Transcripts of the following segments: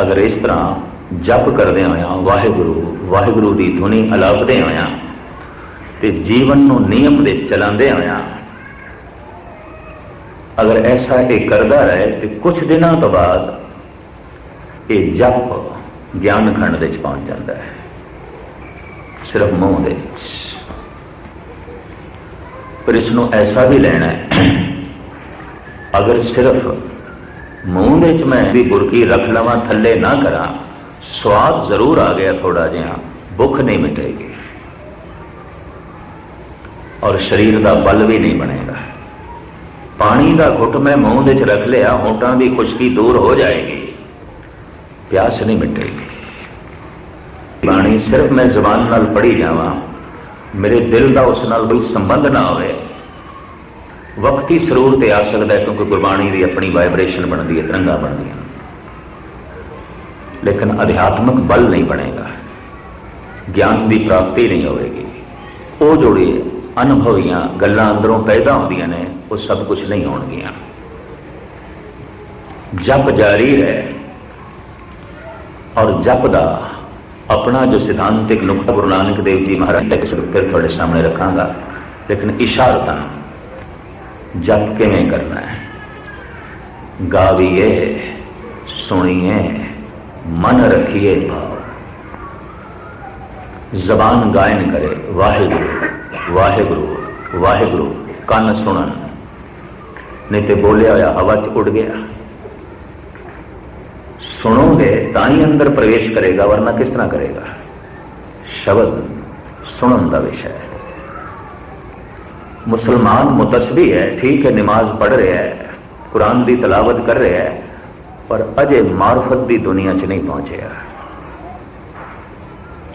ਅਗਰ ਇਸ ਤਰ੍ਹਾਂ ਜਪ ਕਰਦੇ ਹੋਇਆ ਵਾਹਿਗੁਰੂ ਵਾਹਿਗੁਰੂ ਦੀ ਧੁਨੀ ਅਲਾਪਦੇ ਹੋਇਆ ਤੇ ਜੀਵਨ ਨੂੰ ਨਿਯਮ ਦੇ ਚਲਾਉਂਦੇ ਹੋਇਆ ਅਗਰ ਐਸਾ ਇਹ ਕਰਦਾ ਰਹੇ ਤੇ ਕੁਝ ਦਿਨਾਂ ਤੋਂ ਬਾਅਦ ਇਹ ਜਪ ਗਿਆਨ ਖੰਡ ਦੇ ਚ ਪਹੁੰਚ ਜਾਂਦਾ ਹੈ। ਸਿਰਫ ਮੂੰਹ ਦੇ ਵਿੱਚ। ਪਰ ਇਸ ਨੂੰ ਐਸਾ ਵੀ ਲੈਣਾ ਹੈ, ਅਗਰ ਸਿਰਫ ਮੂੰਹ ਦੇ ਵਿੱਚ ਮੈਂ ਵੀ ਬੁਰਕੀ ਰੱਖ ਲਵਾਂ, ਥੱਲੇ ਨਾ ਕਰਾਂ। ਸਵਾਦ ਜ਼ਰੂਰ ਆ ਗਿਆ ਥੋੜਾ ਜਿਹਾ, ਭੁੱਖ ਨਹੀਂ ਮਿਟੇਗੀ। ਔਰ ਸਰੀਰ ਦਾ ਬਲ ਵੀ ਨਹੀਂ ਬਣੇਗਾ। ਪਾਣੀ ਦਾ ਘੁੱਟ ਮੈਂ ਮੂੰਹ ਦੇ ਵਿੱਚ ਰੱਖ ਲਿਆ, ਹੋਂਟਾਂ ਦੀ ਖੁਸ਼ਕੀ ਦੂਰ ਹੋ ਜਾਏਗੀ। ਪਿਆਸ ਨਹੀਂ ਮਿਟੇਗੀ। ਬਾਣੀ ਸਿਰਫ ਮੈਂ ਜ਼ਬਾਨ ਨਾਲ ਪੜ੍ਹੀ ਜਾਵਾਂ, ਮੇਰੇ ਦਿਲ ਦਾ ਉਸ ਨਾਲ ਕੋਈ ਸੰਬੰਧ ਨਾ ਹੋਵੇ। ਵਕਤੀ ਸਰੂਰ ਤੇ ਆ ਸਕਦਾ ਕਿਉਂਕਿ ਗੁਰਬਾਣੀ ਦੀ ਆਪਣੀ ਵਾਈਬ੍ਰੇਸ਼ਨ ਬਣਦੀ ਹੈ, ਤਰੰਗਾਂ ਬਣਦੀਆਂ ਲੇਕਿਨ ਅਧਿਆਤਮਕ ਬਲ ਨਹੀਂ ਬਣੇਗਾ। ਗਿਆਨ ਦੀ ਪ੍ਰਾਪਤੀ ਨਹੀਂ ਹੋਵੇਗੀ। ਉਹ ਜੋੜੀ ਅਨੁਭਵੀਆਂ ਗੱਲਾਂ ਅੰਦਰੋਂ ਪੈਦਾ ਹੁੰਦੀਆਂ ਨੇ, ਉਹ ਸਭ ਕੁਝ ਨਹੀਂ ਹੋਣਗੀਆਂ। ਜਪ ਜਾਰੀ ਰਹੇ ਔਰ ਜਪ ਦਾ ਆਪਣਾ ਜੋ ਸਿਧਾਂਤਿਕ ਨੁਕਤਾ ਗੁਰੂ ਨਾਨਕ ਦੇਵ ਜੀ ਮਹਾਰਾਜ ਤੱਕ ਫਿਰ ਤੁਹਾਡੇ ਸਾਹਮਣੇ ਰੱਖਾਂਗਾ। ਲੇਕਿਨ ਇਸ਼ਾਰਤਨ ਜਪ ਕਿਵੇਂ ਕਰਨਾ ਹੈ ਗਾਵੀਏ ਸੁਣੀਏ ਮਨ ਰੱਖੀਏ ਭਾਵ ਜ਼ਬਾਨ ਗਾਇਨ ਕਰੇ ਵਾਹਿਗੁਰੂ ਵਾਹਿਗੁਰੂ ਵਾਹਿਗੁਰੂ ਕੰਨ ਸੁਣਨ ਨਹੀਂ ਤੇ ਬੋਲਿਆ ਹੋਇਆ ਹਵਾ 'ਚ ਉੱਡ ਗਿਆ ਸੁਣੋਗੇ ਤਾਂ ਹੀ ਅੰਦਰ ਪ੍ਰਵੇਸ਼ ਕਰੇਗਾ ਵਰਨਾ ਕਿਸ ਤਰ੍ਹਾਂ ਕਰੇਗਾ ਸ਼ਬਦ ਸੁਣਨ ਦਾ ਵਿਸ਼ਾ ਹੈ ਮੁਸਲਮਾਨ ਮੁਤਸਬੀ ਹੈ, ਠੀਕ ਹੈ, ਨਮਾਜ਼ ਪੜ੍ਹ ਰਿਹਾ ਹੈ, ਕੁਰਾਨ ਦੀ ਤਲਾਵਤ ਕਰ ਰਿਹਾ ਹੈ, ਪਰ ਅਜੇ ਮਾਰਫਤ ਦੀ ਦੁਨੀਆ 'ਚ ਨਹੀਂ ਪਹੁੰਚਿਆ।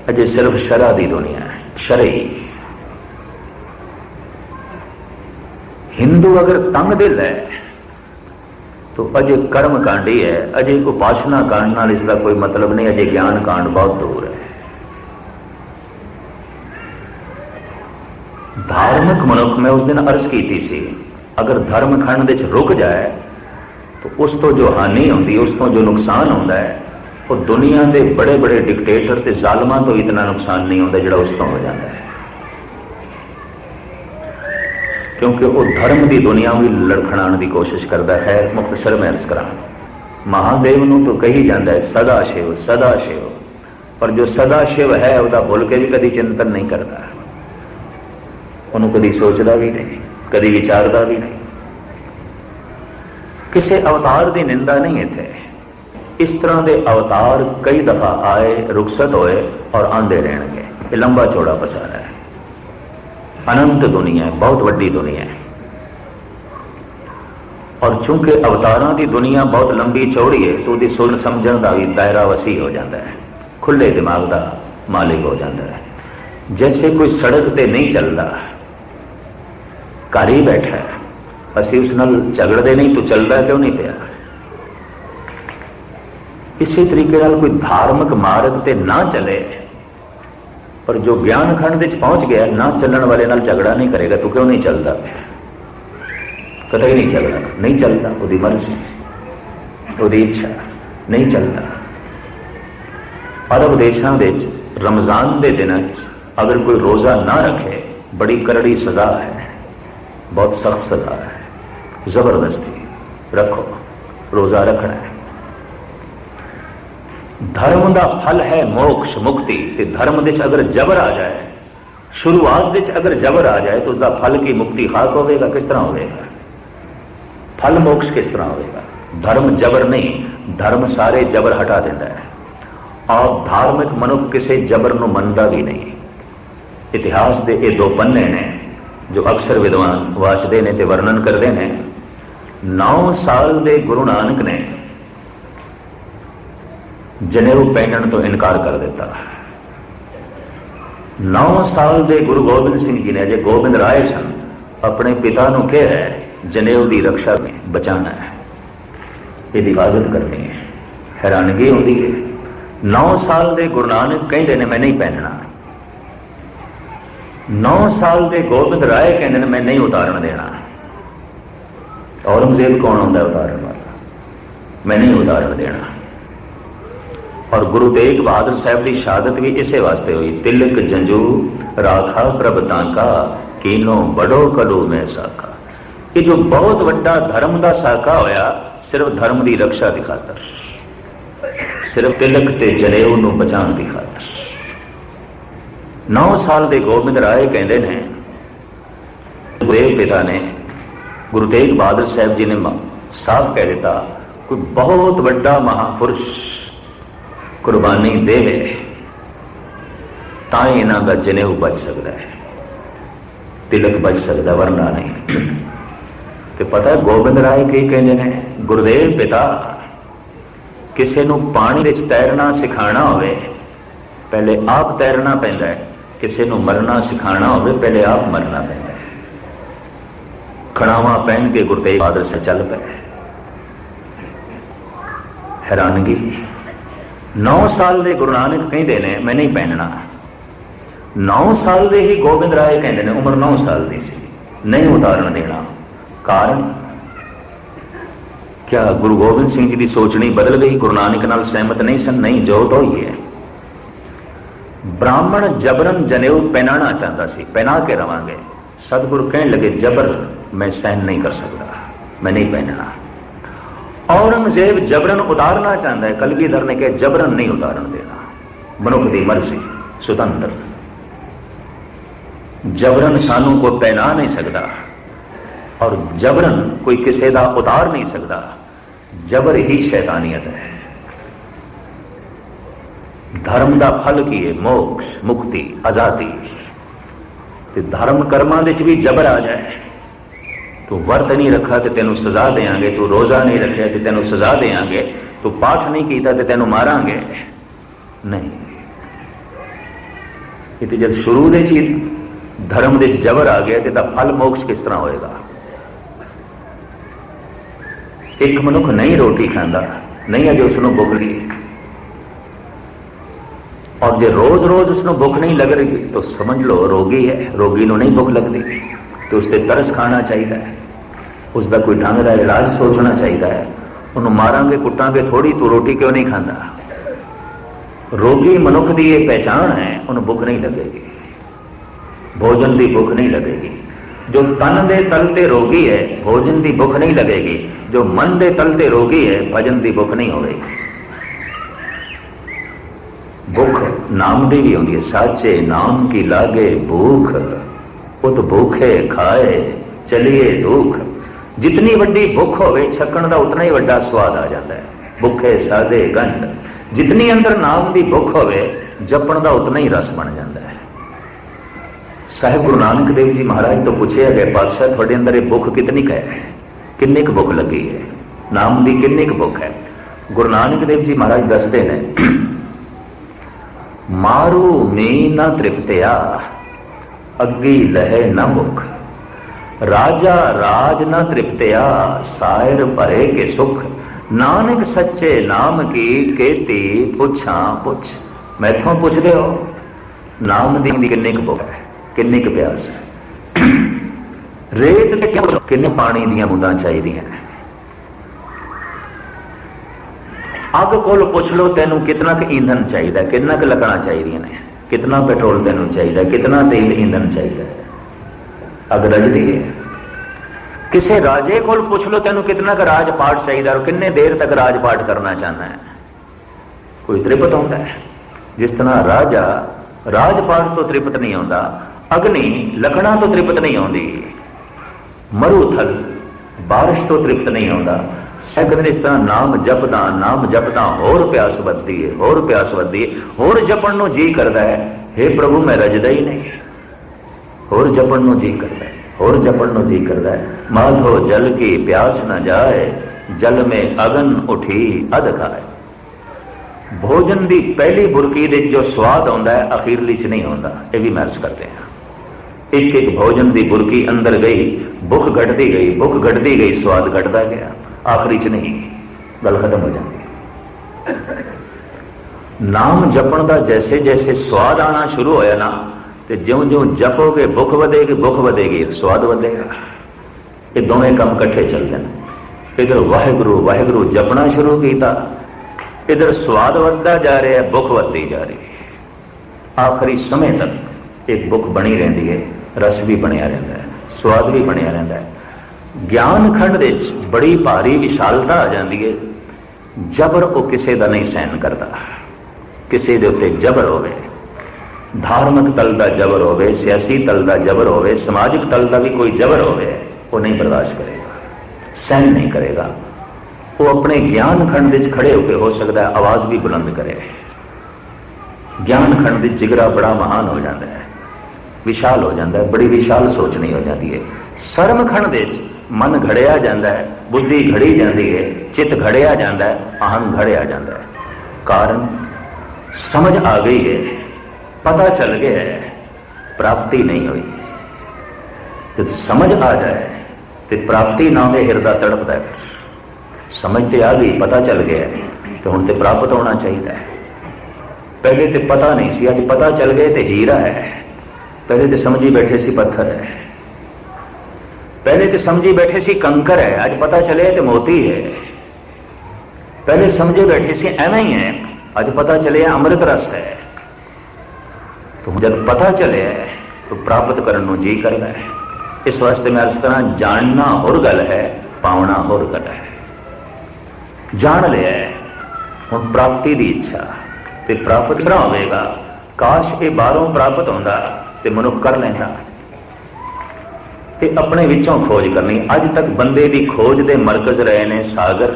ਅਜੇ ਸਿਰਫ ਸ਼ਰਾ ਦੀ ਦੁਨੀਆ ਹੈ ਸ਼ਰਈ ਹਿੰਦੂ ਅਗਰ ਤੰਗ ਦਿਲ ਹੈ, ਤੋ ਅਜੇ ਕਰਮ ਕਾਂਡੀ ਹੈ, ਅਜੇ ਉਪਾਸ਼ਨਾ ਕਾਂਡ ਨਾਲ ਇਸ ਦਾ ਕੋਈ ਮਤਲਬ ਨਹੀਂ, ਅਜੇ ਗਿਆਨ ਕਾਂਡ ਬਹੁਤ ਦੂਰ ਹੈ। ਧਾਰਮਿਕ ਮਨੁੱਖ ਮੈਂ ਉਸ ਦਿਨ ਅਰਜ਼ ਕੀਤੀ ਸੀ, ਅਗਰ ਧਰਮ ਖੰਡ ਵਿੱਚ ਰੁਕ ਜਾਏ, ਤਾਂ ਉਸ ਤੋਂ ਜੋ ਹਾਨੀ ਹੁੰਦੀ, ਉਸ ਤੋਂ ਜੋ ਨੁਕਸਾਨ ਹੁੰਦਾ ਹੈ, ਉਹ ਦੁਨੀਆ ਦੇ ਬੜੇ ਬੜੇ ਡਿਕਟੇਟਰ ਤੇ ਜ਼ਾਲਮਾਂ ਤੋਂ ਇਤਨਾ ਨੁਕਸਾਨ ਨਹੀਂ ਹੁੰਦਾ ਜਿਹੜਾ ਉਸ ਤੋਂ ਹੋ ਜਾਂਦਾ ਹੈ। ਕਿਉਂਕਿ ਉਹ ਧਰਮ ਦੀ ਦੁਨੀਆ ਵੀ ਲੜਖੜਾਉਣ ਦੀ ਕੋਸ਼ਿਸ਼ ਕਰਦਾ ਹੈ ਮੁਖਤਸਰ ਮੈਂ ਅਰਜ਼ ਕਰਾਂ। ਮਹਾਦੇਵ ਨੂੰ ਤਾਂ ਕਹੀ ਜਾਂਦਾ ਹੈ, ਸਦਾ ਸ਼ਿਵ ਸਦਾ ਸ਼ਿਵ। ਪਰ ਜੋ ਸਦਾ ਸ਼ਿਵ ਹੈ, ਉਹਦਾ ਭੁੱਲ ਕੇ ਵੀ ਕਦੀ ਚਿੰਤਨ ਨਹੀਂ ਕਰਦਾ। ਉਹਨੂੰ ਕਦੀ ਸੋਚਦਾ ਵੀ ਨਹੀਂ, ਕਦੀ ਵਿਚਾਰਦਾ ਵੀ ਨਹੀਂ। ਕਿਸੇ ਅਵਤਾਰ ਦੀ ਨਿੰਦਾ ਨਹੀਂ ਇੱਥੇ। ਇਸ ਤਰ੍ਹਾਂ ਦੇ ਅਵਤਾਰ ਕਈ ਦਫਾ ਆਏ, ਰੁਖਸਤ ਹੋਏ ਔਰ ਆਂਦੇ ਰਹਿਣਗੇ। ਇਹ ਲੰਬਾ ਚੌੜਾ ਪਸਾਰਾ ਹੈ। ਅਨੰਤ ਦੁਨੀਆ ਹੈ, ਬਹੁਤ ਵੱਡੀ ਦੁਨੀਆ ਹੈ। ਔਰ ਚੂੰਕਿ ਅਵਤਾਰਾਂ ਦੀ ਦੁਨੀਆ ਬਹੁਤ ਲੰਬੀ ਚੌੜੀ ਹੈ, ਤਾਂ ਉਹਦੀ ਸੁਣ ਸਮਝਣ ਦਾ ਵੀ ਦਾਇਰਾ ਵਸੀ ਹੋ ਜਾਂਦਾ ਹੈ। ਖੁੱਲੇ ਦਿਮਾਗ ਦਾ ਮਾਲਿਕ ਹੋ ਜਾਂਦਾ ਹੈ। ਜੈਸੇ ਕੋਈ ਸੜਕ ਤੇ ਨਹੀਂ ਚੱਲਦਾ ਘਰ ਹੀ ਬੈਠਾ ਹੈ। ਅਸੀਂ ਉਸ ਨਾਲ ਝਗੜਦੇ ਨਹੀਂ, ਤੂੰ ਚੱਲਦਾ ਕਿਉਂ ਨਹੀਂ ਪਿਆ? ਇਸੇ ਤਰੀਕੇ ਨਾਲ ਕੋਈ ਧਾਰਮਿਕ ਮਾਰਗ ਤੇ ਨਾ ਚਲੇ। ਪਰ ਜੋ ਗਿਆਨ ਖੰਡ ਵਿੱਚ ਪਹੁੰਚ ਗਿਆ, ਨਾ ਚੱਲਣ ਵਾਲੇ ਨਾਲ ਝਗੜਾ ਨਹੀਂ ਕਰੇਗਾ। ਤੂੰ ਕਿਉਂ ਨਹੀਂ ਚੱਲਦਾ ਕਦੇ ਹੀ ਨਹੀਂ ਚੱਲਦਾ ਨਹੀਂ ਚੱਲਦਾ। ਉਹਦੀ ਮਰਜ਼ੀ। ਉਹਦੀ ਇੱਛਾ। ਨਹੀਂ ਚੱਲਦਾ। ਅਰਬ ਦੇਸ਼ਾਂ ਵਿੱਚ ਰਮਜ਼ਾਨ ਦੇ ਦਿਨਾਂ 'ਚ ਅਗਰ ਕੋਈ ਰੋਜ਼ਾ ਨਾ ਰੱਖੇ, ਬੜੀ ਕਰੜੀ ਸਜ਼ਾ ਹੈ। ਬਹੁਤ ਸਖਤ ਸਜ਼ਾ ਹੈ ਜ਼ਬਰਦਸਤੀ ਰੱਖੋ ਰੋਜ਼ਾ ਰੱਖਣਾ ਹੈ ਧਰਮ ਦਾ ਫਲ ਹੈ ਮੋਕਸ਼ ਮੁਕਤੀ ਤੇ ਧਰਮ ਦੇ ਚ ਅਗਰ ਜਬਰ ਆ ਜਾਏ ਸ਼ੁਰੂਆਤ ਵਿੱਚ ਅਗਰ ਜਬਰ ਆ ਜਾਏ ਤਾਂ ਉਸ ਦਾ ਫਲ ਕੀ ਮੁਕਤੀ ਖਾਕ ਹੋਵੇਗਾ ਕਿਸ ਤਰ੍ਹਾਂ ਹੋਵੇਗਾ ਫਲ ਮੋਕਸ਼ ਕਿਸ ਤਰ੍ਹਾਂ ਹੋਵੇਗਾ ਧਰਮ ਜਬਰ ਨਹੀਂ ਧਰਮ ਸਾਰੇ ਜਬਰ ਹਟਾ ਦਿੰਦਾ ਹੈ ਔਰ ਧਾਰਮਿਕ ਮਨੁੱਖ ਕਿਸੇ ਜਬਰ ਨੂੰ ਮੰਨਦਾ ਵੀ ਨਹੀਂ ਇਤਿਹਾਸ ਦੇ ਇਹ ਦੋ ਪੰਨੇ ਨੇ ਜੋ ਅਕਸਰ ਵਿਦਵਾਨ ਵਾਚਦੇ ਨੇ ਤੇ ਵਰਣਨ ਕਰਦੇ ਨੇ 9 ਸਾਲ ਦੇ ਗੁਰੂ ਨਾਨਕ ਨੇ ਜਨੇਊ ਪਹਿਨਣ ਤੋਂ ਇਨਕਾਰ ਕਰ ਦਿੱਤਾ। 9 ਸਾਲ ਦੇ ਗੁਰੂ ਗੋਬਿੰਦ ਸਿੰਘ ਜੀ ਨੇ ਜੇ ਗੋਬਿੰਦ ਰਾਏ ਸਨ, ਆਪਣੇ ਪਿਤਾ ਨੂੰ ਕਿਹਾ ਜਨੇਊ ਦੀ ਰੱਖਿਆ में ਬਚਾਣਾ ਹੈ। ਇਹਦੀ ਹਿਫਾਜ਼ਤ ਕਰਨੀ ਹੈ। ਹੈਰਾਨਗੀ ਹੁੰਦੀ ਹੈ। 9 ਸਾਲ ਦੇ ਗੁਰੂ ਨਾਨਕ ਕਹਿੰਦੇ ਨੇ, ਮੈਂ ਨਹੀਂ ਪਹਿਨਣਾ। 9 ਸਾਲ ਦੇ ਗੋਬਿੰਦ ਰਾਏ ਕਹਿੰਦੇ ਨੇ, ਮੈਂ ਨਹੀਂ ਉਤਾਰਨ ਦੇਣਾ। ਔਰੰਗਜ਼ੇਬ ਕੌਣ ਹੁੰਦਾ ਉਤਾਰਨ ਵਾਲਾ? ਮੈਂ ਨਹੀਂ ਉਤਾਰਨ ਦੇਣਾ। ਔਰ ਗੁਰੂ ਤੇਗ ਬਹਾਦਰ ਸਾਹਿਬ ਦੀ ਸ਼ਹਾਦਤ ਵੀ ਇਸੇ ਵਾਸਤੇ ਹੋਈ। ਤਿਲਕ ਜੰਜੂ, ਰਾਖਾ ਪ੍ਰਭ ਤਾਂਕਾ, ਕੀਨੋ ਬੜੋ ਕਲੂ ਮੈਂ ਸਾਕਾ ਇਹ ਜੋ ਬਹੁਤ ਵੱਡਾ ਧਰਮ ਦਾ ਸਾਕਾ ਹੋਇਆ, ਸਿਰਫ ਧਰਮ ਦੀ ਰੱਖਿਆ ਦੀ ਖਾਤਰ। ਸਿਰਫ ਤਿਲਕ ਤੇ ਜਨੇਊ ਨੂੰ ਬਚਾਉਣ ਦੀ ਖਾਤਰ। 9 ਸਾਲ ਦੇ ਗੋਬਿੰਦ ਰਾਏ ਕਹਿੰਦੇ ਨੇ ਗੁਰਦੇਵ ਪਿਤਾ ਨੇ, ਗੁਰੂ ਤੇਗ ਬਹਾਦਰ ਸਾਹਿਬ ਜੀ ਨੇ ਸਾਫ਼ ਕਹਿ ਦਿੱਤਾ, ਕੋਈ ਬਹੁਤ ਵੱਡਾ ਮਹਾਪੁਰਸ਼ ਕੁਰਬਾਨੀ ਦੇਵੇ, ਤਾਂ ਹੀ ਇਹਨਾਂ ਦਾ ਜਨੇਊ ਬਚ ਸਕਦਾ ਹੈ। ਤਿਲਕ ਬਚ ਸਕਦਾ, ਵਰਨਾ ਨਹੀਂ। ਤੇ ਪਤਾ ਗੋਬਿੰਦ ਰਾਏ ਕੀ ਕਹਿੰਦੇ ਨੇ? ਗੁਰਦੇਵ ਪਿਤਾ, ਕਿਸੇ ਨੂੰ ਪਾਣੀ ਵਿੱਚ ਤੈਰਨਾ ਸਿਖਾਣਾ ਹੋਵੇ, ਪਹਿਲੇ ਆਪ ਤੈਰਨਾ ਪੈਂਦਾ ਹੈ। ਕਿਸੇ ਨੂੰ ਮਰਨਾ ਸਿਖਾਣਾ ਹੋਵੇ, ਪਹਿਲੇ ਆਪ ਮਰਨਾ ਪੈਂਦਾ ਹੈ। ਪਹਿਨ ਕੇ ਗੁਰਤੇਗ ਬਹਾਦਰ ਸੇ ਚੱਲ ਪਏ। ਹੈਰਾਨਗੀ। 9 ਸਾਲ ਦੇ ਗੁਰੂ ਨਾਨਕ ਕਹਿੰਦੇ ਨੇ, ਮੈਂ ਨਹੀਂ ਪਹਿਨਣਾ। 9 ਸਾਲ ਦੇ ਹੀ ਗੋਬਿੰਦ ਰਾਏ ਕਹਿੰਦੇ ਨੇ, ਉਮਰ 9 ਸਾਲ ਦੀ ਸੀ। ਨਹੀਂ ਉਤਾਰਨ ਦੇਣਾ। ਕਾਰਨ? ਕਿਆ ਗੁਰੂ ਗੋਬਿੰਦ ਸਿੰਘ ਜੀ ਦੀ ਸੋਚਣੀ ਬਦਲ ਗਈ? ਗੁਰੂ ਨਾਨਕ ਨਾਲ ਸਹਿਮਤ ਨਹੀਂ ਸਨ? ਨਹੀਂ ਜੋ ਤੋਂ ਹੀ ਹੈ। ਬ੍ਰਾਹਮਣ ਜਬਰਨ ਜਨੇਊ ਪਹਿਨਾਣਾ ਚਾਹੁੰਦਾ ਸੀ ਪਹਿਨਾ ਕੇ ਰਵਾਂਗੇ ਸਤਿਗੁਰੂ ਕਹਿਣ ਲੱਗੇ ਜਬਰ ਮੈਂ ਸਹਿਨ ਨਹੀਂ ਕਰ ਸਕਦਾ ਮੈਂ ਨਹੀਂ ਪਹਿਨਣਾ ਔਰੰਗਜ਼ੇਬ ਜਬਰਨ ਉਤਾਰਨਾ ਚਾਹੁੰਦਾ ਹੈ ਕਲਗੀਧਰ ਨੇ ਕਿਹਾ ਜਬਰਨ ਨਹੀਂ ਉਤਾਰਨ ਦੇਣਾ ਮਨੁੱਖ ਦੀ ਮਰਜ਼ੀ ਸੁਤੰਤਰ ਜਬਰਨ ਸਾਨੂੰ ਕੋਈ ਪਹਿਨਾ ਨਹੀਂ ਸਕਦਾ ਔਰ ਜਬਰਨ ਕੋਈ ਕਿਸੇ ਦਾ ਉਤਾਰ ਨਹੀਂ ਸਕਦਾ ਜਬਰ ਹੀ ਸ਼ੈਤਾਨੀਅਤ ਹੈ ਧਰਮ ਦਾ ਫਲ ਕੀ ਹੈ ਮੋਕਸ਼, ਮੁਕਤੀ, ਆਜ਼ਾਦੀ। ਤੇ ਧਰਮ ਕਰਮਾਂ ਦੇ ਵਿੱਚ ਵੀ ਜਬਰ ਆ ਜਾਏ। ਤੂੰ ਵਰਤ ਨਹੀਂ ਰੱਖਾ ਤੇ ਤੈਨੂੰ ਸਜ਼ਾ ਦੇਾਂਗੇ ਤੂੰ ਰੋਜ਼ਾ ਨਹੀਂ ਰੱਖਿਆ ਤੇ ਤੈਨੂੰ ਸਜ਼ਾ ਦੇਾਂਗੇ ਤੂੰ ਪਾਠ ਨਹੀਂ ਕੀਤਾ ਤੇ ਤੈਨੂੰ ਮਾਰਾਂਗੇ। ਨਹੀਂ। ਇਹ ਤੇ ਜਦ ਸ਼ੁਰੂ ਦੇ ਚ ਹੀ ਧਰਮ ਦੇ ਜਬਰ ਆ ਗਿਆ ਤੇ ਤਾਂ ਫਲ ਮੋਕਸ਼ ਕਿਸ ਤਰ੍ਹਾਂ ਹੋਏਗਾ? ਇੱਕ ਮਨੁੱਖ ਨਹੀਂ ਰੋਟੀ ਖਾਂਦਾ, ਨਹੀਂ ਅਜੇ ਉਸ ਨੂੰ ਭੁੱਖ ਲੱਗੀ। ਔਰ ਜੇ ਰੋਜ਼-ਰੋਜ਼ ਉਸ ਨੂੰ ਭੁੱਖ ਨਹੀਂ ਲੱਗ ਰਹੀ ਤਾਂ ਸਮਝ ਲਓ ਰੋਗੀ ਹੈ ਰੋਗੀ ਨੂੰ ਨਹੀਂ ਭੁੱਖ ਲੱਗਦੀ ਤੇ ਉਸ ਤੇ ਤਰਸ ਖਾਣਾ ਚਾਹੀਦਾ ਹੈ ਉਸ ਦਾ ਕੋਈ ਢੰਗ ਦਾ ਇਲਾਜ ਸੋਚਣਾ ਚਾਹੀਦਾ ਹੈ ਉਹਨੂੰ ਮਾਰਾਂਗੇ ਕੁੱਟਾਂਗੇ ਥੋੜੀ ਤੂੰ ਰੋਟੀ ਕਿਉਂ ਨਹੀਂ ਖਾਂਦਾ ਰੋਗੀ ਮਨੁੱਖ ਦੀ ਇਹ ਪਹਿਚਾਣ ਹੈ ਉਹਨੂੰ ਭੁੱਖ ਨਹੀਂ ਲੱਗੇਗੀ ਭੋਜਨ ਦੀ ਭੁੱਖ ਨਹੀਂ ਲੱਗੇਗੀ ਜੋ ਤਨ ਦੇ ਤਲ ਤੇ ਰੋਗੀ ਹੈ ਭੋਜਨ ਦੀ ਭੁੱਖ ਨਹੀਂ ਲੱਗੇਗੀ ਜੋ ਮਨ ਦੇ ਤਲ ਤੇ ਰੋਗੀ ਹੈ ਭਜਨ ਦੀ ਭੁੱਖ ਨਹੀਂ ਨਾਮ ਦੀ ਵੀ ਹੁੰਦੀ ਹੈ, ਸਾਚੇ ਨਾਮ ਕੀ ਲਾਗੇ ਭੂਖ? ਉਤ ਭੂਖੇ ਖਾਏ, ਚਲਿਏ ਦੁੱਖ। ਜਿਤਨੀ ਵੱਡੀ ਭੁੱਖ ਹੋਵੇ, ਛਕਣ ਦਾ ਉਤਨਾ ਹੀ ਵੱਡਾ ਸਵਾਦ ਆ ਜਾਂਦਾ ਹੈ। ਭੁੱਖੇ ਸਾਦੇ ਗੰਢ। ਜਿਤਨੀ ਅੰਦਰ ਨਾਮ ਦੀ ਭੁੱਖ ਹੋਵੇ, ਜਪਣ ਦਾ ਉਤਨਾ ਹੀ ਰਸ ਬਣ ਜਾਂਦਾ ਹੈ। ਸਾਹਿਬ ਗੁਰੂ ਨਾਨਕ ਦੇਵ ਜੀ ਮਹਾਰਾਜ ਤੋਂ ਪੁੱਛਿਆ ਗਿਆ, ਪਾਤਸ਼ਾਹ, ਤੁਹਾਡੇ ਅੰਦਰ ਇਹ ਭੁੱਖ ਕਿਤਨੀ ਕੁ ਹੈ? ਕਿੰਨੀ ਕੁ ਭੁੱਖ ਲੱਗੀ ਹੈ? ਨਾਮ ਦੀ ਕਿੰਨੀ ਕੁ ਭੁੱਖ ਹੈ? ਗੁਰੂ ਨਾਨਕ ਦੇਵ ਜੀ ਮਹਾਰਾਜ ਦੱਸਦੇ ਨੇ ਮਾਰੂ ਮੀ ਨਾ ਤ੍ਰਿਪਤਿਆ, ਅੱਗੀ ਲਹਿ ਨਾ ਮੁਖ। ਰਾਜਾ ਰਾਜ ਨਾ ਤ੍ਰਿਪਤਿਆ, ਸਾਇਰ ਭਰੇ ਕੇ ਸੁਖ। ਨਾਨਕ ਸੱਚੇ ਨਾਮ ਕੀ ਕੇਤੀ ਪੁੱਛਾਂ ਪੁੱਛ। ਮੈਥੋਂ ਪੁੱਛਦੇ ਹੋ, ਨਾਮ ਦੀ ਕਿੰਨੀ ਕੁ ਭੁੱਖ ਹੈ, ਕਿੰਨੀ ਕੁ ਪਿਆਸ ਹੈ। ਰੇਤ ਤੇ ਕਿੰਨੇ ਪਾਣੀ ਦੀਆਂ ਬੂੰਦਾਂ ਚਾਹੀਦੀਆਂ ਨੇ ਅੱਗ ਕੋਲ ਪੁੱਛ ਲਓ, ਤੈਨੂੰ ਕਿੰਨਾ ਕੁ ਈਂਧਨ ਚਾਹੀਦਾ, ਕਿੰਨਾ ਕੁ ਲੱਕੜਾਂ ਚਾਹੀਦੀਆਂ ਨੇ ਕਿੰਨਾ ਪੈਟਰੋਲ ਤੈਨੂੰ ਚਾਹੀਦਾ ਕਿੰਨਾ ਤੇਲ ਈਂਧਨ ਚਾਹੀਦਾ। ਅੱਗ ਰਜਦੀ ਹੈ। ਕਿਸੇ ਰਾਜੇ ਕੋਲ ਪੁੱਛ ਲੋ ਤੈਨੂੰ ਕਿੰਨਾ ਕੁ ਰਾਜ ਪਾਠ ਚਾਹੀਦਾ ਔਰ ਕਿੰਨੇ ਦੇਰ ਤੱਕ ਰਾਜ ਪਾਠ ਕਰਨਾ ਚਾਹੁੰਦਾ ਹੈ। ਕੋਈ ਤ੍ਰਿਪਤ ਹੁੰਦਾ ਹੈ। ਜਿਸ ਤਰ੍ਹਾਂ ਰਾਜਾ ਰਾਜ ਪਾਠ ਤੋਂ ਤ੍ਰਿਪਤ ਨਹੀਂ ਆਉਂਦਾ, ਅਗਨੀ ਲੱਕੜਾਂ ਤੋਂ ਤ੍ਰਿਪਤ ਨਹੀਂ ਆਉਂਦੀ, ਮਰੂਥਲ ਬਾਰਿਸ਼ ਤੋਂ ਤ੍ਰਿਪਤ ਨਹੀਂ ਆਉਂਦਾ ਸੈਕੰਡ ਇਸ ਤਰ੍ਹਾਂ ਨਾਮ ਜਪਦਾ ਨਾਮ ਜਪਦਾ, ਹੋਰ ਪਿਆਸ ਵੱਧਦੀ ਹੈ ਹੋਰ ਪਿਆਸ ਵੱਧਦੀ ਹੈ ਹੋਰ ਜਪਣ ਨੂੰ ਜੀ ਕਰਦਾ ਹੈ। हे ਪ੍ਰਭੂ, ਮੈਂ ਰਜਦਾ ਹੀ ਨਹੀਂ। ਹੋਰ ਜਪਣ ਨੂੰ ਜੀ ਕਰਦਾ ਹੈ, ਹੋਰ ਜਪਣ ਨੂੰ ਜੀ ਕਰਦਾ ਹੈ। ਮਾਧੋ ਜਲ ਕੀ ਪਿਆਸ ਨਾ ਜਾਏ, ਜਲ ਮੇ ਅਗਨ ਉਠੀ ਅਧ ਖਾਏ। ਭੋਜਨ ਦੀ ਪਹਿਲੀ ਬੁਰਕੀ ਦੇ ਜੋ ਸਵਾਦ ਆਉਂਦਾ ਹੈ, ਅਖੀਰਲੀ ਚ ਨਹੀਂ ਆਉਂਦਾ। ਇਹ ਵੀ ਮਹਿਰਸ ਕਰਦੇ ਹਾਂ। ਇੱਕ ਇੱਕ ਭੋਜਨ ਦੀ ਬੁਰਕੀ ਅੰਦਰ ਗਈ, ਭੁੱਖ ਘਟਦੀ ਗਈ, ਭੁੱਖ ਘਟਦੀ ਗਈ, ਸਵਾਦ ਘਟਦਾ ਗਿਆ। ਆਖਰੀ ਚ ਨਹੀਂ, ਗੱਲ ਖਤਮ ਹੋ ਜਾਂਦੀ ਨਾਮ ਜਪਣ ਦਾ ਜੈਸੇ ਜੈਸੇ ਸਵਾਦ ਆਣਾ ਸ਼ੁਰੂ ਹੋਇਆ ਨਾ, ਤੇ ਜਿਉਂ-ਜਿਉਂ ਜਪੋਗੇ ਭੁੱਖ ਵਧੇਗੀ ਭੁੱਖ ਵਧੇਗੀ, ਸਵਾਦ ਵਧੇਗਾ। ਇਹ ਦੋਵੇਂ ਕੰਮ ਇਕੱਠੇ ਚੱਲਦੇ ਨੇ ਇਧਰ ਵਾਹਿਗੁਰੂ ਵਾਹਿਗੁਰੂ ਜਪਣਾ ਸ਼ੁਰੂ ਕੀਤਾ। ਇਧਰ ਸਵਾਦ ਵੱਧਦਾ ਜਾ ਰਿਹਾ ਹੈ ਭੁੱਖ ਵੱਧਦੀ ਜਾ ਰਹੀ। ਆਖਰੀ ਸਮੇਂ ਤੱਕ ਇੱਕ ਭੁੱਖ ਬਣੀ ਰਹਿੰਦੀ ਹੈ, ਰਸ ਵੀ ਬਣਿਆ ਰਹਿੰਦਾ ਹੈ, ਸਵਾਦ ਵੀ ਬਣਿਆ ਰਹਿੰਦਾ ਹੈ। ਗਿਆਨ ਖੰਡ ਦੇ ਵਿੱਚ ਬੜੀ ਭਾਰੀ ਵਿਸ਼ਾਲਤਾ ਆ ਜਾਂਦੀ ਹੈ ਜਬਰ ਉਹ ਕਿਸੇ ਦਾ ਨਹੀਂ ਸਹਿਣ ਕਰਦਾ। ਕਿਸੇ ਦੇ ਉੱਤੇ ਜਬਰ ਹੋਵੇ। ਧਾਰਮਿਕ ਤਲ ਦਾ ਜਬਰ ਹੋਵੇ, ਸਿਆਸੀ ਤਲ ਦਾ ਜਬਰ ਹੋਵੇ, ਸਮਾਜਿਕ ਤਲ ਦਾ ਵੀ ਕੋਈ ਜਬਰ ਹੋਵੇ, ਉਹ ਨਹੀਂ ਬਰਦਾਸ਼ਤ ਕਰੇਗਾ। ਸਹਿਣ ਨਹੀਂ ਕਰੇਗਾ। ਉਹ ਆਪਣੇ ਗਿਆਨ ਖੰਡ ਵਿੱਚ ਖੜੇ ਹੋ ਕੇ ਹੋ ਸਕਦਾ ਹੈ, ਆਵਾਜ਼ ਵੀ ਬੁਲੰਦ ਕਰੇ। ਗਿਆਨ ਖੰਡ ਦੀ ਜਿਗਰਾ ਬੜਾ ਮਹਾਨ ਹੋ ਜਾਂਦਾ ਹੈ। ਵਿਸ਼ਾਲ ਹੋ ਜਾਂਦਾ ਹੈ, ਬੜੀ ਵਿਸ਼ਾਲ ਸੋਚਣੀ ਹੋ ਜਾਂਦੀ ਹੈ। ਸਰਮ ਖੰਡ ਦੇ ਵਿੱਚ ਮਨ ਘੜਿਆ ਜਾਂਦਾ ਹੈ ਬੁੱਧੀ ਘੜੀ ਜਾਂਦੀ ਹੈ ਚਿੱਤ ਘੜਿਆ ਜਾਂਦਾ ਹੈ ਅਹੰ ਘੜਿਆ ਜਾਂਦਾ ਹੈ। ਕਾਰਨ ਸਮਝ ਆ ਗਈ ਹੈ ਪਤਾ ਚੱਲ ਗਿਆ ਹੈ ਪ੍ਰਾਪਤੀ ਨਹੀਂ ਹੋਈ। ਜਦ ਸਮਝ ਆ ਜਾਏ ਤੇ ਪ੍ਰਾਪਤੀ ਨਾ ਹੋਵੇ ਹਿਰਦਾ ਤੜਪਦਾ ਹੈ ਫਿਰ। ਸਮਝ ਤੇ ਆ ਗਈ ਪਤਾ ਚੱਲ ਗਿਆ ਹੈ, ਤੇ ਹੁਣ ਤੇ ਪ੍ਰਾਪਤ ਹੋਣਾ ਚਾਹੀਦਾ ਹੈ। ਪਹਿਲੇ ਤੇ ਪਤਾ ਨਹੀਂ ਸੀ ਅੱਜ ਪਤਾ ਚੱਲ ਗਏ ਤੇ ਹੀਰਾ ਹੈ। ਪਹਿਲੇ ਤੇ ਸਮਝੀ ਬੈਠੇ ਸੀ ਪੱਥਰ ਹੈ। ਪਹਿਲੇ ਤੇ ਸਮਝੀ ਬੈਠੇ ਸੀ ਕੰਕਰ ਹੈ ਅੱਜ ਪਤਾ ਚੱਲੇ ਤੇ ਮੋਤੀ ਹੈ ਪਹਿਲੇ ਸਮਝੇ ਬੈਠੇ ਸੀ ਐਵੇਂ ਹੀ ਹੈ ਅੱਜ ਪਤਾ ਚੱਲਿਆ ਅੰਮ੍ਰਿਤ ਰਸ ਹੈ ਤੋ ਜਦ ਪਤਾ ਚੱਲਿਆ ਤੋ ਪ੍ਰਾਪਤ ਕਰਨ ਨੂੰ ਜੀ ਕਰਦਾ ਹੈ ਇਸ ਵਾਸਤੇ ਮੈਂ ਅਰਜ਼ ਕਰਾਂ ਜਾਣਨਾ ਹੋਰ ਗੱਲ ਹੈ ਪਾਉਣਾ ਹੋਰ ਗੱਲ ਹੈ ਜਾਣ ਲਿਆ ਹੁਣ ਪ੍ਰਾਪਤੀ ਦੀ ਇੱਛਾ ਤੇ ਪ੍ਰਾਪਤ ਕਰਾ ਹੋਵੇਗਾ ਕਾਸ਼ ਇਹ ਬਾਹਰੋਂ ਪ੍ਰਾਪਤ ਹੁੰਦਾ ਤੇ ਮਨੁੱਖ ਕਰ ਲੈਂਦਾ ਤੇ ਆਪਣੇ ਵਿੱਚੋਂ ਖੋਜ ਕਰਨੀ। ਅੱਜ ਤੱਕ ਬੰਦੇ ਦੀ ਖੋਜ ਦੇ ਮਰਕਜ਼ ਰਹੇ ਨੇ ਸਾਗਰ,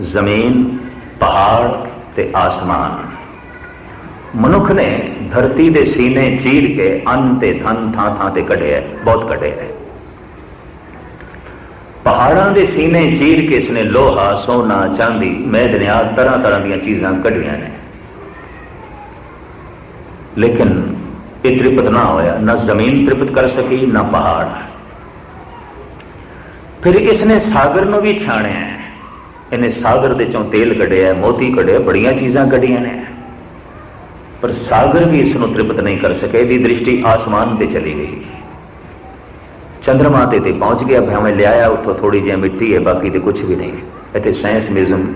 ਜ਼ਮੀਨ, ਪਹਾੜ ਤੇ ਆਸਮਾਨ। ਮਨੁੱਖ ਨੇ ਧਰਤੀ ਦੇ ਸੀਨੇ ਚੀਰ ਕੇ ਅੰਨ ਤੇ ਧਨ ਥਾਂ ਥਾਂ ਤੇ ਕੱਢਿਆ ਬਹੁਤ ਕੱਢਿਆ ਹੈ। ਪਹਾੜਾਂ ਦੇ ਸੀਨੇ ਚੀਰ ਕੇ ਇਸਨੇ ਲੋਹਾ, ਸੋਨਾ, ਚਾਂਦੀ ਮੈਦਨਿਆਤ ਤਰ੍ਹਾਂ ਤਰ੍ਹਾਂ ਦੀਆਂ ਚੀਜ਼ਾਂ ਕੱਢੀਆਂ ਨੇ। ਲੇਕਿਨ ਇਹ ਤ੍ਰਿਪਤ ਨਾ ਹੋਇਆ। ਨਾ ਜ਼ਮੀਨ ਤ੍ਰਿਪਤ ਕਰ ਸਕੀ, ਨਾ ਪਹਾੜ। ਫਿਰ ਇਸਨੇ ਸਾਗਰ ਨੂੰ ਵੀ ਛਾਣਿਆ। ਇਹਨੇ ਸਾਗਰ ਦੇ ਚੋਂ ਤੇਲ ਕੱਢਿਆ, ਮੋਤੀ ਕੱਢਿਆ, ਬੜੀਆਂ ਚੀਜ਼ਾਂ ਕੱਢੀਆਂ ਨੇ। ਪਰ ਸਾਗਰ ਵੀ ਇਸ ਨੂੰ ਤ੍ਰਿਪਤ ਨਹੀਂ ਕਰ ਸਕੇ ਇਹਦੀ ਦ੍ਰਿਸ਼ਟੀ ਆਸਮਾਨ ਤੇ ਚਲੀ ਗਈ। ਚੰ드ਰਮਾ ਤੇ ਤੇ ਪਹੁੰਚ ਗਿਆ, ਭਾਵੇਂ ਲਿਆਇਆ ਉੱਥੋਂ ਥੋੜੀ ਜਿਹੀ ਮਿੱਟੀ ਹੈ, ਬਾਕੀ ਤੇ ਕੁਝ ਵੀ ਨਹੀਂ। ਇੱਥੇ ਸਾਇੰਸ ਮਿਊਜ਼ੀਅਮ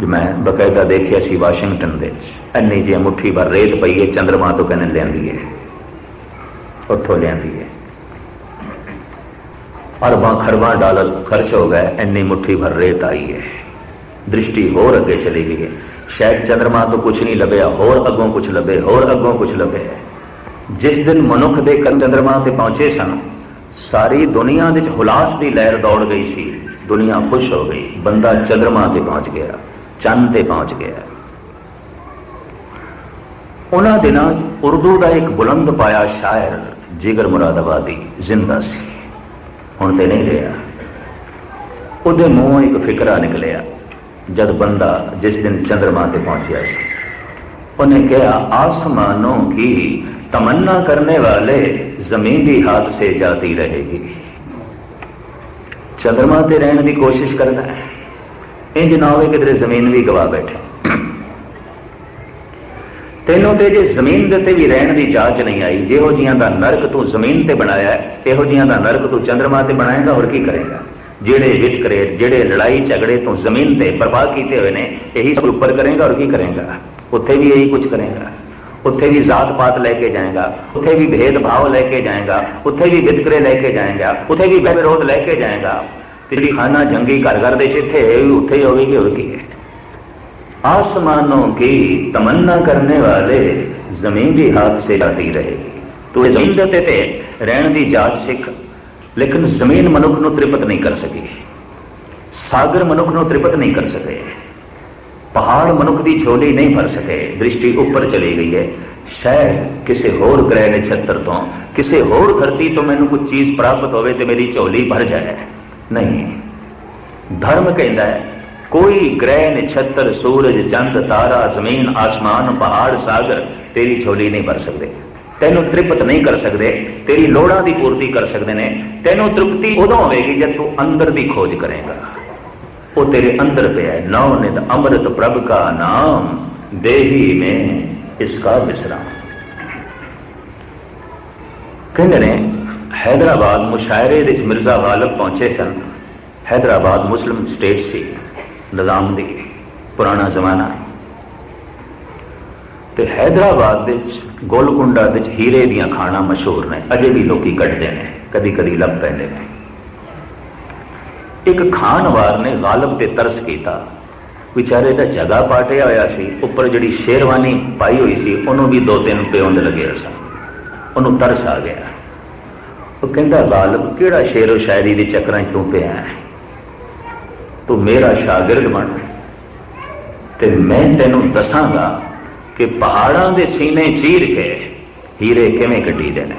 ਜੋ ਮੈਂ ਬਕਾਇਦਾ ਦੇਖਿਆ ਸੀ ਵਾਸ਼ਿੰਗਟਨ ਦੇ ਵਿੱਚ। ਇੰਨੀ ਜਿਹੀ ਮੁੱਠੀ ਭਰ ਰੇਤ ਪਈ ਹੈ ਚੰ드ਰਮਾ ਤੋਂ ਕਹਿੰਦੇ ਲਿਆਂਦੀ ਹੈ। ਉੱਥੋਂ ਲਿਆਂਦੀ ਹੈ। ਅਰਬਾਂ खरबा ਡਾਲਰ ਖਰਚ ਹੋ गए इन्नी ਮੁੱਠੀ ਭਰ ਰੇਤ ਆਈ ਹੈ। ਦ੍ਰਿਸ਼ਟੀ ਹੋਰ ਅੱਗੇ ਚਲੀ ਗਈ ਹੈ। ਸ਼ਾਇਦ ਚੰਦਰਮਾ ਤੋਂ कुछ ਨਹੀਂ ਲੱਭਿਆ, ਹੋਰ ਅੱਗੋਂ कुछ ਲੱਭੇ, ਹੋਰ ਅੱਗੋਂ कुछ लभे ਜਿਸ ਦਿਨ ਮਨੁੱਖ ਦੇ ਕੰਨ ਚੰਦਰਮਾ ਤੇ ਪਹੁੰਚੇ ਸਨ, ਸਾਰੀ ਦੁਨੀਆ ਵਿੱਚ ਹੁਲਾਸ ਦੀ ਲਹਿਰ ਦੌੜ ਗਈ ਸੀ। ਦੁਨੀਆ ਖੁਸ਼ ਹੋ ਗਈ। ਬੰਦਾ ਚੰਦਰਮਾ ਤੇ ਪਹੁੰਚ ਗਿਆ ਚੰਨ ਤੇ ਪਹੁੰਚ ਗਿਆ। ਉਹਨਾਂ ਦਿਨਾਂ ਉਰਦੂ ਦਾ ਇੱਕ ਬੁਲੰਦ ਪਾਇਆ ਸ਼ਾਇਰ ਜਿਗਰ ਮੁਰਾਦਾਬਾਦੀ ਜ਼ਿੰਦਾ ਸੀ। ਹੁਣ ਤੇ ਨਹੀਂ ਰਿਹਾ। ਉਹਦੇ ਮੂੰਹੋਂ ਇੱਕ ਫਿਕਰਾ ਨਿਕਲਿਆ, ਜਦ ਬੰਦਾ ਜਿਸ ਦਿਨ ਚੰਦਰਮਾ ਤੇ ਪਹੁੰਚਿਆ ਸੀ। ਉਹਨੇ ਕਿਹਾ, ਆਸਮਾਨੋਂ ਕੀ ਤਮੰਨਾ ਕਰਨੇ ਵਾਲੇ ਜ਼ਮੀਨ ਦੀ ਹਾਦ ਸੇ ਜਾਤੀ ਰਹੇਗੀ। ਚੰਦਰਮਾ ਤੇ ਰਹਿਣ ਦੀ ਕੋਸ਼ਿਸ਼ ਕਰਦਾ ਹੈ। ਇੰਜ ਨਾ ਹੋਵੇ ਕਿਦਰੇ ਜ਼ਮੀਨ ਵੀ ਗਵਾ ਬੈਠੇ। ਤੈਨੂੰ ਤੇ ਜੇ ਜ਼ਮੀਨ ਦੇ ਉੱਤੇ ਵੀ ਰਹਿਣ ਦੀ ਜਾਂਚ ਨਹੀਂ ਆਈ, ਜਿਹੋ ਜੀਆਂ ਦਾ ਨਰਕ ਤੂੰ ਜ਼ਮੀਨ ਤੇ ਬਣਾਇਆ ਹੈ ਇਹੋ ਜੀਆਂ ਦਾ ਨਰਕ ਤੂੰ ਚੰ드ਰਮਾ ਤੇ ਬਣਾਏਗਾ, ਹੋਰ ਕੀ ਕਰੇਗਾ? ਜਿਹੜੇ ਵਿਤਕਰੇ ਜਿਹੜੇ ਲੜਾਈ ਝਗੜੇ ਤੂੰ ਜ਼ਮੀਨ ਤੇ ਬਰਬਾਦ ਕੀਤੇ ਹੋਏ ਨੇ, ਇਹੀ ਸਭ ਉੱਪਰ ਕਰੇਗਾ ਔਰ ਕੀ ਕਰੇਗਾ? ਉੱਥੇ ਵੀ ਇਹੀ ਕੁਝ ਕਰੇਗਾ। ਉੱਥੇ ਵੀ ਜ਼ਾਤ ਪਾਤ ਲੈ ਕੇ ਜਾਏਗਾ, ਉੱਥੇ ਵੀ ਭੇਦ ਭਾਵ ਲੈ ਕੇ ਜਾਏਗਾ, ਉੱਥੇ ਵੀ ਵਿਤਕਰੇ ਲੈ ਕੇ ਜਾਏਗਾ, ਉੱਥੇ ਵੀ ਵਿਰੋਧ ਲੈ ਕੇ ਜਾਏਗਾ। ਤੇਰੀ ਖਾਨਾ ਜੰਗੀ ਘਰ ਘਰ ਦੇ ਚਿੱਥੇ ਉੱਥੇ ਹੀ ਹੋਵੇਗੀ, ਹੋਰ ਕੀ ਹੈ? आसमानों की तमन्ना करने वाले जमीन भी हाथ से जाती रहेगी ਤੂੰ ਇਹ ਜ਼ਮੀਨ ਦੇ ਉੱਤੇ ਤੇ ਰਹਿਣ ਦੀ ਜਾਂਚ ਸਿੱਖ ਲੇਕਿਨ ਜ਼ਮੀਨ ਮਨੁੱਖ ਨੂੰ ਤ੍ਰਿਪਤ ਨਹੀਂ ਕਰ ਸਕੀ ਸਾਗਰ ਮਨੁੱਖ ਨੂੰ ਤ੍ਰਿਪਤ ਨਹੀਂ ਕਰ ਸਕੇ ਪਹਾੜ ਮਨੁੱਖ ਦੀ ਝੋਲੀ ਨਹੀਂ ਭਰ ਸਕੇ ਦ੍ਰਿਸ਼ਟੀ ਉੱਪਰ ਚਲੀ ਗਈ ਹੈ ਸ਼ਾਇਦ ਕਿਸੇ ਹੋਰ ਗ੍ਰਹਿ ਨਛੱਤਰ ਤੋਂ ਕਿਸੇ ਹੋਰ ਧਰਤੀ ਤੋਂ ਮੈਨੂੰ ਕੁਝ ਚੀਜ਼ ਪ੍ਰਾਪਤ ਹੋਵੇ ਤੇ ਮੇਰੀ ਝੋਲੀ ਭਰ ਜਾਏ ਨਹੀਂ ਧਰਮ ਕਹਿੰਦਾ ਹੈ कोई ग्रह नक्षत्र सूरज चंद तारा ਜ਼ਮੀਨ, ਆਸਮਾਨ, ਪਹਾੜ, ਸਾਗਰ ਤੇਰੀ ਝੋਲੀ ਨਹੀਂ ਭਰ ਸਕਦੇ। ਤੈਨੂੰ ਤ੍ਰਿਪਤ ਨਹੀਂ ਕਰ ਸਕਦੇ, ਤੇਰੀ ਲੋੜਾਂ ਦੀ ਪੂਰਤੀ ਕਰ ਸਕਦੇ ਨੇ। ਤੈਨੂੰ ਤ੍ਰਿਪਤੀ ਉਦੋਂ ਹੋਵੇਗੀ ਜਦ ਤੂੰ ਅੰਦਰ ਦੀ ਖੋਜ ਕਰੇਗਾ। ਉਹ ਤੇਰੇ ਅੰਦਰ ਪਿਆ ਹੈ। ਨੌ ਨਿਤ ਅੰਮ੍ਰਿਤ ਪ੍ਰਭ ਕਾ ਨਾਮ, ਦੇਹੀ ਮੈਂ ਇਸ ਕਾ ਬਿਸਰਾ ਕਹਿੰਦੇ ਨੇ ਹైదరాబాద్ ਮੁਸ਼ਾਇਰੇ ਵਿੱਚ ਮਿਰਜ਼ਾ ਗਾਲਬ ਪਹੁੰਚੇ ਸਨ। ਹైదరాబాద్ ਮੁਸਲਿਮ ਸਟੇਟ ਸੀ। ਨਿਜ਼ਾਮ ਦੀ ਪੁਰਾਣਾ ਜ਼ਮਾਨਾ ਹੈ। ਤੇ ਹైదరాబాద్ ਦੇ ਵਿੱਚ, ਗੋਲਕੁੰਡਾ ਦੇ ਵਿੱਚ ਹੀਰੇ ਦੀਆਂ ਖਾਣਾ ਮਸ਼ਹੂਰ ਨੇ। ਅਜੇ ਵੀ ਲੋਕੀ ਕੱਢਦੇ ਨੇ ਕਦੀ ਕਦੀ ਲੱਭ ਪੈਂਦੇ ਨੇ। ਇੱਕ ਖਾਨਵਾਰ ਨੇ ਗਾਲਬ ਤੇ ਤਰਸ ਕੀਤਾ। ਵਿਚਾਰੇ ਦਾ ਜਗਾ ਪਾਟਿਆ ਹੋਇਆ ਸੀ, ਉੱਪਰ ਜਿਹੜੀ ਸ਼ੇਰਵਾਨੀ ਪਾਈ ਹੋਈ ਸੀ, ਉਹਨੂੰ ਵੀ ਦੋ ਤਿੰਨ ਪਿਉਂਦ ਲੱਗੇ ਸਨ। ਉਹਨੂੰ ਤਰਸ ਆ ਗਿਆ। ਉਹ ਕਹਿੰਦਾ, ਗਾਲਬ, ਕਿਹੜਾ ਸ਼ੇਰ ਉਹ ਸ਼ਾਇਰੀ ਦੇ ਚੱਕਰਾਂ 'ਚ ਤੂੰ ਪਿਆ ਹੈ? ਤੂੰ ਮੇਰਾ ਸ਼ਾਗਿਰਦ ਬਣ ਤੇ ਮੈਂ ਤੈਨੂੰ ਦੱਸਾਂਗਾ ਕਿ ਪਹਾੜਾਂ ਦੇ ਸੀਨੇ ਚੀਰ ਕੇ ਹੀਰੇ ਕਿਵੇਂ ਕੱਢੀ ਦੇ ਨੇ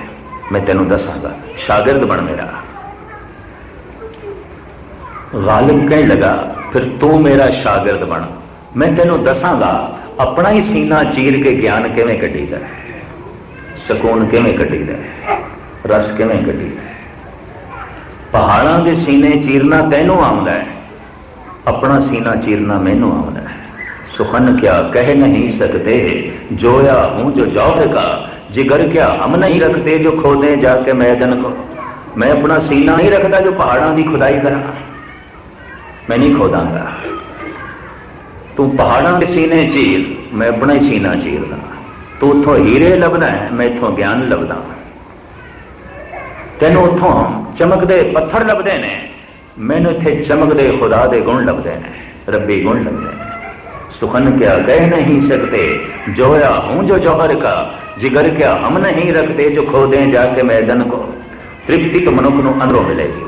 ਮੈਂ ਤੈਨੂੰ ਦੱਸਾਂਗਾ, ਸ਼ਾਗਿਰਦ ਬਣ ਮੇਰਾ। ਗਾਲਿਬ ਕਹਿਣ ਲਗਾ, ਫਿਰ ਤੂੰ ਮੇਰਾ ਸ਼ਾਗਿਰਦ ਬਣ। ਮੈਂ ਤੈਨੂੰ ਦੱਸਾਂਗਾ, ਆਪਣਾ ਹੀ ਸੀਨਾ ਚੀਰ ਕੇ ਗਿਆਨ ਕਿਵੇਂ ਕੱਢੀਦਾ ਹੈ ਸਕੂਨ ਕਿਵੇਂ ਕੱਢੀਦਾ ਰਸ ਕਿਵੇਂ ਕੱਢੀਦਾ ਪਹਾੜਾਂ ਦੇ ਸੀਨੇ ਚੀਰਨਾ ਤੈਨੂੰ ਆਉਂਦਾ ਹੈ। ਆਪਣਾ ਸੀਨਾ ਚੀਰਨਾ ਮੈਨੂੰ ਆਉਂਦਾ ਹੈ ਸੁਖਨ ਕਿਆ ਕਹਿ ਨਹੀਂ ਸਕਤੇ ਜੋਇਆ ਹੂੰ ਜੋ ਜੌਹਰ का जिगर क्या हम नहीं रखते जो खोदे जाके मैदन को मैं अपना सीना नहीं रखता जो पहाड़ों की खुदाई करा मैं नहीं खोदांगा तू पहाड़ों के सीने चीर मैं अपना ही सीना चीरदा तू उथों हीरे लभदा है मैं इथों ज्ञान लभदा ਤੈਨੂੰ ਉਥੋਂ ਚਮਕਦੇ ਪੱਥਰ ਲੱਭਦੇ ਨੇ ਮੈਨੂੰ ਇੱਥੇ ਚਮਕਦੇ ਖੁਦਾ ਦੇ ਗੁਣ ਲੱਭਦੇ ਨੇ, ਰੱਬੀ ਗੁਣ ਲੱਭਦੇ ਨੇ। ਸੁਖਨ ਕਿਆ ਕਹਿ ਨਹੀਂ ਸਕਤੇ ਜੋਇਆ ਹੂੰ ਜੋ ਜੋਹਰ ਕਾ, ਜਿਗਰ ਕਿਆ ਹਮ ਨਹੀਂ ਰਖਤੇ ਜੋ ਖੋਦੇ ਜਾ ਕੇ ਮੈਦਨ ਕੋ। ਤ੍ਰਿਪਤੀ ਤਾਂ ਮਨੁੱਖ ਨੂੰ ਅੰਦਰੋਂ ਮਿਲੇਗੀ।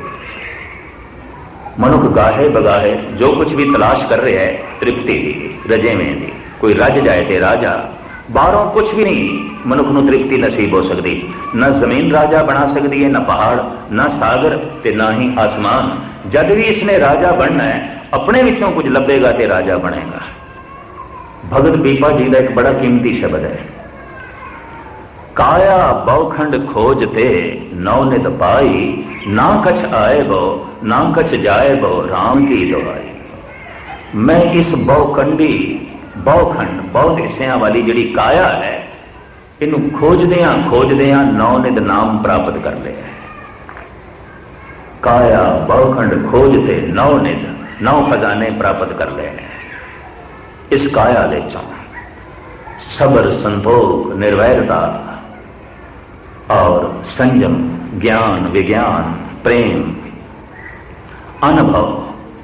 ਮਨੁੱਖ ਗਾਹੇ ਬਗਾਹੇ, ਜੋ ਕੁਝ ਵੀ ਤਲਾਸ਼ ਕਰ ਰਿਹਾ ਹੈ, ਤ੍ਰਿਪਤੀ ਦੀ, ਰਜੇਵੇਂ ਦੀ। ਕੋਈ ਰਜ ਜਾਏ ਤੇ ਰਾਜਾ ਬਾਹਰੋਂ ਕੁਝ ਵੀ ਨਹੀਂ, ਮਨੁੱਖ ਨੂੰ ਤ੍ਰਿਪਤੀ ਨਸੀਬ ਹੋ ਸਕਦੀ। ਨਾ ਜ਼ਮੀਨ ਰਾਜਾ ਬਣਾ ਸਕਦੀ ਹੈ, ਨਾ ਪਹਾੜ, ਨਾ ਸਾਗਰ ਤੇ ਨਾ ਹੀ ਆਸਮਾਨ। ਜਦ ਵੀ ਇਸਨੇ ਰਾਜਾ ਬਣਨਾ ਹੈ, ਆਪਣੇ ਵਿੱਚੋਂ ਕੁਝ ਲੱਭੇਗਾ ਤੇ ਰਾਜਾ ਬਣੇਗਾ। ਭਗਤ ਬੀਪਾ ਜੀ ਦਾ ਇੱਕ ਬੜਾ ਕੀਮਤੀ ਸ਼ਬਦ ਹੈ। ਕਾਇਆ ਬੌਖੰਡ ਖੋਜ ਤੇ ਨੌ ਨਿਤ ਪਾਈ, ਨਾ ਕਛ ਆਏ ਬੋ ਨਾ ਕਛ ਜਾਏ ਬੋ RAM ਕੀ ਦੁਆਈ ਮੈਂ ਇਸ ਬੌਖੰਡੀ ਬੌਖੰਡ ਬਹੁਤ ਹਿੱਸਿਆਂ ਵਾਲੀ ਜਿਹੜੀ ਕਾਇਆ ਹੈ, ਇਹਨੂੰ ਖੋਜਦਿਆਂ ਖੋਜਦਿਆਂ ਨੌ ਨਿਤ ਨਾਮ ਪ੍ਰਾਪਤ ਕਰ ਲਿਆ ਕਾਇਆ ਬੌਖੰਡ ਖੋਜ ਤੇ ਨੌ ਨਿਤ ਨੌ ਖਜ਼ਾਨੇ ਪ੍ਰਾਪਤ ਕਰ ਲਏ ਨੇ ਇਸ ਕਾਇਆ ਦੇ ਚੋਂ ਸਬਰ ਸੰਤੋਖ ਨਿਰਵੈਰਤਾ और संयम ज्ञान विज्ञान प्रेम अनुभव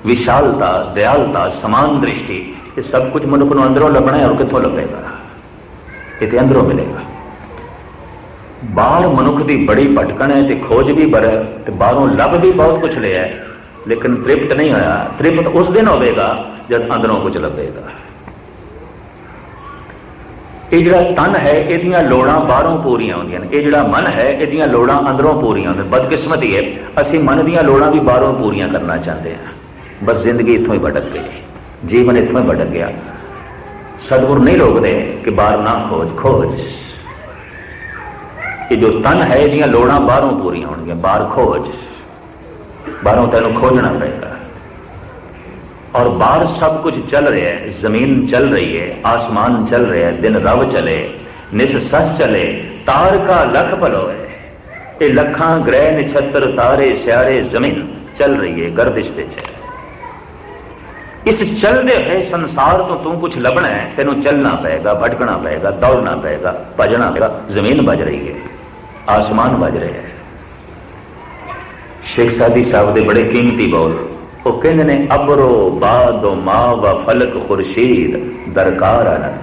विशालता दयालता समान दृष्टि ये सब कुछ मनुख ਨੂੰ ਅੰਦਰੋਂ ਲੱਭਣਾ ਹੈ ਔਰ ਕਿੱਥੋਂ ਲੱਭੇਗਾ ਇਹ ਤੇ ਅੰਦਰੋਂ ਮਿਲੇਗਾ ਬਾਹਰ ਮਨੁੱਖ ਦੀ ਬੜੀ ਭਟਕਣ ਹੈ ਤੇ ਖੋਜ ਵੀ ਬਰ ਤੇ ਬਾਹਰੋਂ ਲੱਭ ਵੀ ਬਹੁਤ ਕੁਝ ਲਿਆ ਲੇਕਿਨ ਤ੍ਰਿਪਤ ਨਹੀਂ ਹੋਇਆ। ਤ੍ਰਿਪਤ ਉਸ ਦਿਨ ਹੋਵੇਗਾ ਜਦ ਅੰਦਰੋਂ ਕੁਝ ਲੱਭੇਗਾ। ਇਹ ਜਿਹੜਾ ਤਨ ਹੈ, ਇਹਦੀਆਂ ਲੋੜਾਂ ਬਾਹਰੋਂ ਪੂਰੀਆਂ ਹੁੰਦੀਆਂ ਨੇ। ਇਹ ਜਿਹੜਾ ਮਨ ਹੈ, ਇਹਦੀਆਂ ਲੋੜਾਂ ਅੰਦਰੋਂ ਪੂਰੀਆਂ ਹੁੰਦੀਆਂ ਬਦਕਿਸਮਤੀ ਹੈ। ਅਸੀਂ ਮਨ ਦੀਆਂ ਲੋੜਾਂ ਵੀ ਬਾਹਰੋਂ ਪੂਰੀਆਂ ਕਰਨਾ ਚਾਹੁੰਦੇ ਹਾਂ। ਬਸ ਜ਼ਿੰਦਗੀ ਇੱਥੋਂ ਹੀ ਭਟਕ ਗਈ। ਜੀਵਨ ਇੱਥੋਂ ਹੀ ਭਟਕ ਗਿਆ। ਸਤਿਗੁਰ ਨਹੀਂ ਰੋਕਦੇ ਕਿ ਬਾਹਰ ਨਾ ਖੋਜ ਖੋਜ। ਇਹ ਜੋ ਤਨ ਹੈ ਇਹਦੀਆਂ ਲੋੜਾਂ ਬਾਹਰੋਂ ਪੂਰੀਆਂ ਹੋਣਗੀਆਂ ਬਾਹਰ ਖੋਜ ਬਾਹਰੋਂ ਤੈਨੂੰ ਖੋਜਣਾ ਪਏਗਾ और बाहर सब कुछ चल रहा है जमीन चल रही है आसमान चल रहे हैं दिन रव चले निस सस चले तार का लख भलो है ये लखा ग्रह नक्षत्र तारे स्यारे जमीन चल रही है गर्दिश ਦੇ ਚ ਇਸ ਚੱਲਦੇ ਹੋਏ ਸੰਸਾਰ ਤੋਂ ਤੂੰ ਕੁਝ ਲੱਭਣਾ ਹੈ ਤੈਨੂੰ ਚੱਲਣਾ ਪਏਗਾ ਭਟਕਣਾ ਪਏਗਾ ਦੌੜਨਾ ਪਏਗਾ ਭਜਣਾ ਪਏਗਾ ਜ਼ਮੀਨ ਵੱਜ ਰਹੀ ਹੈ ਆਸਮਾਨ ਵੱਜ ਰਿਹਾ ਹੈ ਸ਼ੇਖ ਸਾਦੀ ਸਾਹਿਬ ਦੇ ਬੜੇ ਕੀਮਤੀ ਬੋਲ ਉਹ ਕਹਿੰਦੇ ਨੇ ਅਬਰੋ ਬਾਦੋ ਮਾ ਵ ਫਲਕ ਖੁਰਸ਼ੀਦ ਦਰਕਾਰ ਹਨ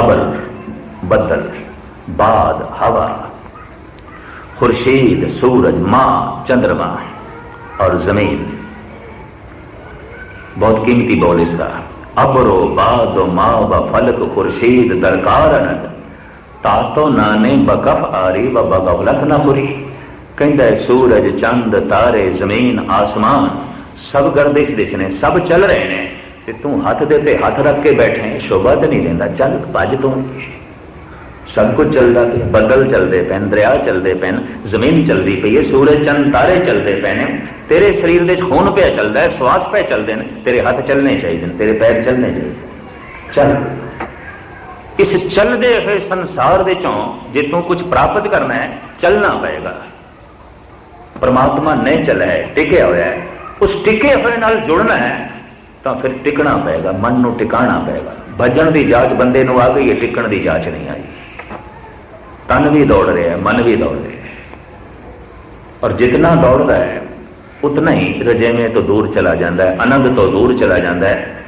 ਅਬਰ ਬੱਦਲ ਬਾਦ ਹਵਾ ਖੁਰਸ਼ੀਦ सूरज माँ चंद्रमा और जमीन बहुत कीमती बोल इसका अबरो बादो माँ व फलक खुर्शीद दरकार ਤਾਤੋ ਨਾਨੇ ਬਕਫ ਆਰੀ ਵਾ ਬਗਵਲਤ ਨਾ ਖੁਰੀ ਕਹਿੰਦਾ ਸੂਰਜ, ਚੰਦ, ਤਾਰੇ, ਜ਼ਮੀਨ, ਆਸਮਾਨ, ਸਭ ਗਰਦਿਸ਼ ਵਿੱਚ ਨੇ, ਸਭ ਚੱਲ ਰਹੇ ਨੇ। ਤੇ ਤੂੰ ਹੱਥ ਦੇ ਤੇ ਹੱਥ ਰੱਖ ਕੇ ਬੈਠੇ ਸ਼ੋਭਾ ਤੇ ਨਹੀਂ ਦਿੰਦਾ, ਚੱਲ ਭੱਜ ਤੂੰ। ਸਭ ਕੁਝ ਚੱਲਦਾ ਪਿਆ, ਬੱਦਲ ਚੱਲਦੇ ਪੈਣ ਦਰਿਆ ਚੱਲਦੇ ਪੈਣ ਜ਼ਮੀਨ ਚੱਲਦੀ ਪਈ ਹੈ ਸੂਰਜ, ਚੰਦ, ਤਾਰੇ ਚੱਲਦੇ ਪਏ ਨੇ। ਤੇਰੇ ਸਰੀਰ ਦੇ ਖੂਨ ਪਿਆ ਚੱਲਦਾ ਹੈ ਸਵਾਸ ਪਿਆ ਚੱਲਦੇ ਨੇ, ਤੇਰੇ ਹੱਥ ਚੱਲਣੇ ਚਾਹੀਦੇ ਨੇ, ਤੇਰੇ ਪੈਰ ਚੱਲਣੇ ਚਾਹੀਦੇ ਚੱਲ। ਇਸ ਚੱਲਦੇ ਹੋਏ ਸੰਸਾਰ ਦੇ ਚੋਂ ਜੇ ਤੂੰ ਕੁਝ ਪ੍ਰਾਪਤ ਕਰਨਾ ਹੈ, ਚੱਲਣਾ ਪਏਗਾ। ਪਰਮਾਤਮਾ ਨਹੀਂ ਚੱਲਿਆ ਹੈ, ਟਿਕਿਆ ਹੋਇਆ ਹੈ। ਉਸ ਟਿਕੇ ਹੋਏ ਨਾਲ ਜੁੜਨਾ ਹੈ, ਤਾਂ ਫਿਰ ਟਿਕਣਾ ਪਏਗਾ, ਮਨ ਨੂੰ ਟਿਕਾਣਾ ਪਏਗਾ। ਭੱਜਣ ਦੀ ਜਾਂਚ ਬੰਦੇ ਨੂੰ ਆ ਗਈ ਹੈ, ਟਿਕਣ ਦੀ ਜਾਂਚ ਨਹੀਂ ਆਈ। ਤਨ ਵੀ ਦੌੜ ਰਿਹਾ ਹੈ, ਮਨ ਵੀ ਦੌੜ ਰਿਹਾ ਹੈ। ਔਰ ਜਿਤਨਾ ਦੌੜਦਾ ਹੈ, ਉਤਨਾ ਹੀ ਰਜੇਵੇਂ ਤੋਂ ਦੂਰ ਚਲਾ ਜਾਂਦਾ ਹੈ ਆਨੰਦ ਤੋਂ ਦੂਰ ਚਲਾ ਜਾਂਦਾ ਹੈ।